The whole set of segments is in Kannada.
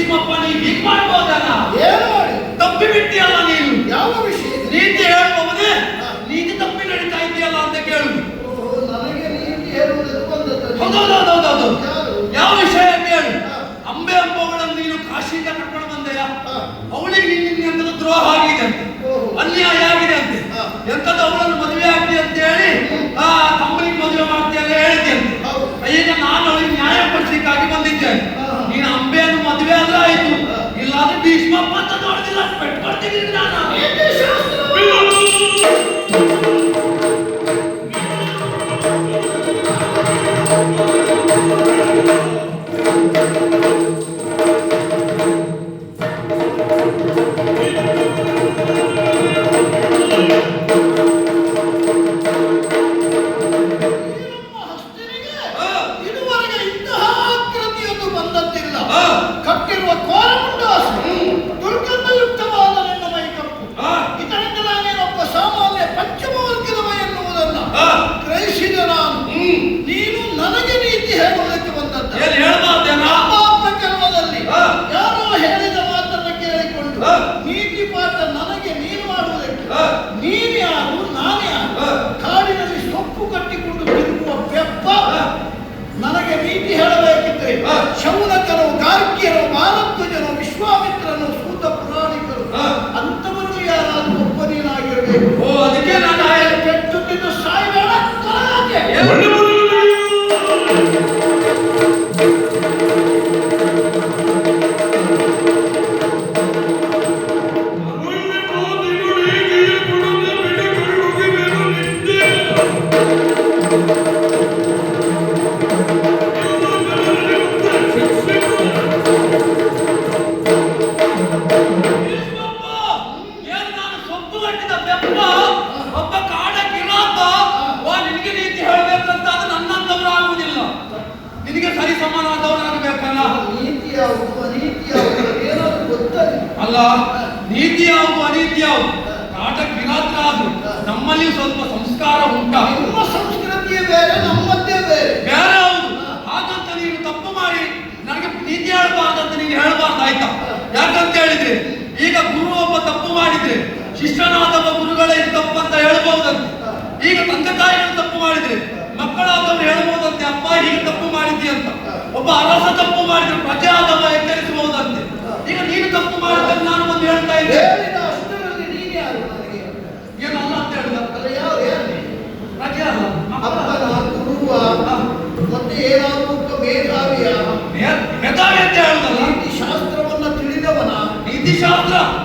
ಭೀಷ್ಮಪ್ಪ ನೀವು ಹೀಗೆ ಮಾಡ್ಬೋದಲ್ಲ? ಏನು ಮಾಡಿ? ತಪ್ಪಿ ಬಿಟ್ಟಿಯಲ್ಲ ಅಲ್ಲ ನೀತಿ ಯಾವುದು ಅನೀತಿ ಯಾವುದು ಕಾಟ ವಿರಾತ್ರ ಆದ್ರು ನಮ್ಮಲ್ಲಿ ಸ್ವಲ್ಪ ಸಂಸ್ಕಾರ ಉಂಟಾ. ನಿಮ್ಮ ಸಂಸ್ಕೃತಿಯೇ ಬೇರೆ ನಮ್ಮದ್ದೇ ಬೇರೆ. ಬೇರೆ ಹೌದು. ಹಾಗಂತ ನೀನು ತಪ್ಪು ಮಾಡಿ. ನನಗೆ ನೀತಿ ಹೇಳಬಾರ್ದಂತ ನೀನು ಹೇಳಬಾರ್ದು ಆಯ್ತಾ ಯಾಕಂತ ಹೇಳಿದ್ರೆ ಈಗ ಗುರು ಒಬ್ಬ ತಪ್ಪು ಮಾಡಿದ್ರೆ ಶಿಷ್ಯನಾದವ ಗುರುಗಳೇ ತಪ್ಪು ಅಂತ ಹೇಳ್ಬಹುದಂತೆ ಈಗ ತಂದೆ ತಾಯಿಗಳು ತಪ್ಪು ಮಾಡಿದ್ರೆ ಮಕ್ಕಳಾದವರು ಹೇಳ್ಬಹುದಂತೆ ಅಪ್ಪ ಹೀಗೆ ತಪ್ಪು ಮಾಡಿದ್ದಿ ಅಂತ ಒಬ್ಬ ಅರಸ ತಪ್ಪು ಮಾಡಿದ್ರೆ ಪ್ರಜೆ ಆದವ ಎಚ್ಚರಿಸಬಹುದಂತೆ. ಈಗ ನೀನು ತಪ್ಪು ಮಾಡಿದ್ರೆ ನಾನು ಒಂದು ಹೇಳ್ತಾ ಇದ್ದೆ. ಶಾಸ್ತ್ರ ಅಷ್ಟರಲ್ಲಿ ನೀನು ಯಾರು ನನಗೆ ಏನಲ್ಲ ಅಂತ ಹೇಳಿದ ಯಾರು ಯಾರು? ಪ್ರಜೆ ಅಲ್ಲ ಅಪ್ಪನ ಗುರುವ ಮತ್ತೆ ಏನಾದರೂ ಮೇಧಾವಿಯ ಮೇಧಾವಿ ಅಂತ ಹೇಳುದಲ್ಲ? ನೀತಿ ಶಾಸ್ತ್ರವನ್ನ ತಿಳಿದವನ? ನೀತಿಶಾಸ್ತ್ರ. ಕಷ್ಟವದೇ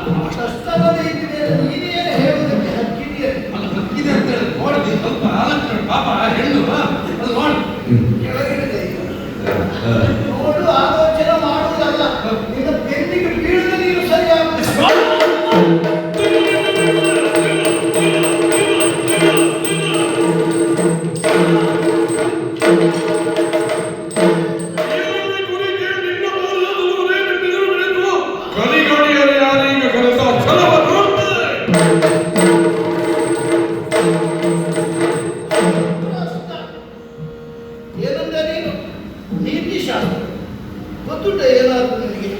ಏನಾದ್ರು ನಿನಗೆ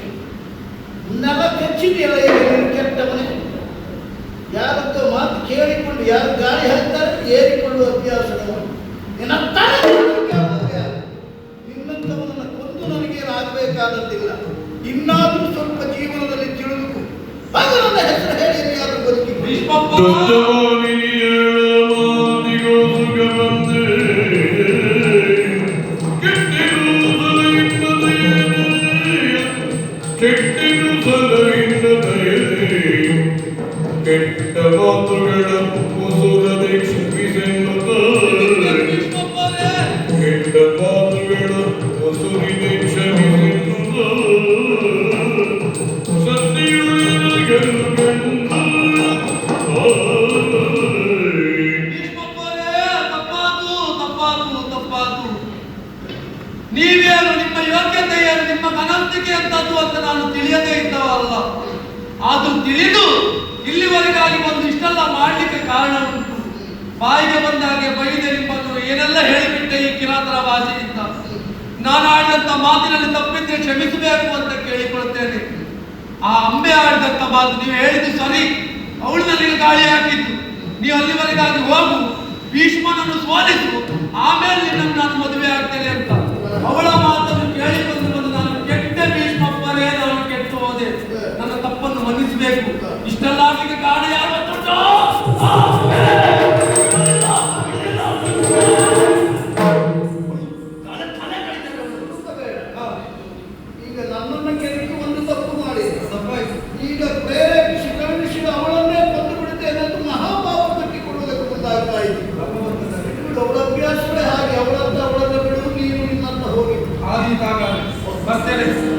ನೆಲ ಕಚ್ಚಿದೆಯಲ್ಲ ಈಗ ಕೆಟ್ಟವನೇ. ಮಾತು ಕೇಳಿಕೊಂಡು, ಯಾರು ಗಾಳಿ ಹಾಕ್ತಾರೆ, ಏರಿಕೊಳ್ಳುವ ಅಭ್ಯಾಸ ನಿನ್ನ ತಲೆ ತಿರುಗಿ ಆಗುವುದು ಯಾರು? ನಿನ್ನಂಥವನನ್ನ ಕೊಂದು ನನಗೇನು ಆಗಬೇಕಾದದ್ದಿಲ್ಲ. ಇನ್ನಾದರೂ ಸ್ವಲ್ಪ ಜೀವನದಲ್ಲಿ ತಿಳಿದು ಹೇಳಿ ಯಾರು ಬದುಕಿ ಭೀಷ್ಮಪ್ಪ ಕೆಟ್ಟ ಮಾತುಗಳ ಮುಸುರದೆ ಕ್ಷಮಿಸೆನ್ನುತ್ತ ಯೋಗ್ಯತೆಯ ನಿಮ್ಮ ಮನಸ್ಥಿಕೆ ಎಂತದ್ದು ಅಂತ ನಾನು ತಿಳಿಯದೇ ಇದ್ದವಲ್ಲ ಅದು ತಿಳಿದು ಇಲ್ಲಿವರೆಗಾಗಿ ಒಂದು ಇಷ್ಟೆಲ್ಲ ಮಾಡಲಿಕ್ಕೆ ಕಾರಣ ಉಂಟು. ಬಾಯಿಗೆ ಬಂದಾಗೆ ಬೈದೆ ನಿಮ್ಮನ್ನು, ಏನೆಲ್ಲ ಹೇಳಿಬಿಟ್ಟೆ ಈ ಕಿರಾತರ ಭಾಷೆಯಿಂದ ನಾನು ಆಡಿದಂಥ ಮಾತಿನಲ್ಲಿ ತಪ್ಪಿದ್ರೆ ಕ್ಷಮಿಸಬೇಕು ಅಂತ ಕೇಳಿಕೊಳ್ತೇನೆ ಆ ಅಂಬೆ ಆಡಿದಂತ ಮಾತು ನೀವು ಹೇಳಿದ್ದು ಸರಿ. ಅವಳು ನನಗೆ ಗಾಳಿ ಹಾಕಿದ್ದು. ನೀವು ಅಲ್ಲಿವರೆಗಾಗಿ ಹೋಗು, ಭೀಷ್ಮನನ್ನು ಸೋಲಿಸು. ಆಮೇಲೆ ನಿನ್ನನ್ನು ನಾನು ಮದುವೆ ಆಗ್ತೇನೆ ಅಂತ. ಅವಳ ಮಾತನ್ನು ಹೇಳಿ ಬಂದು ಬಂದು ನಾನು ಕೆಟ್ಟ ಭೀಷ್ಮಪ್ಪನೇ ನಾನು ಕೆಟ್ಟು ಹೋದೆ. ನನ್ನ ತಪ್ಪನ್ನು ಮನ್ನಿಸಬೇಕು. ಇಷ್ಟೆಲ್ಲ ಕಾರಣ ಯಾರು? Mantala, Marteles.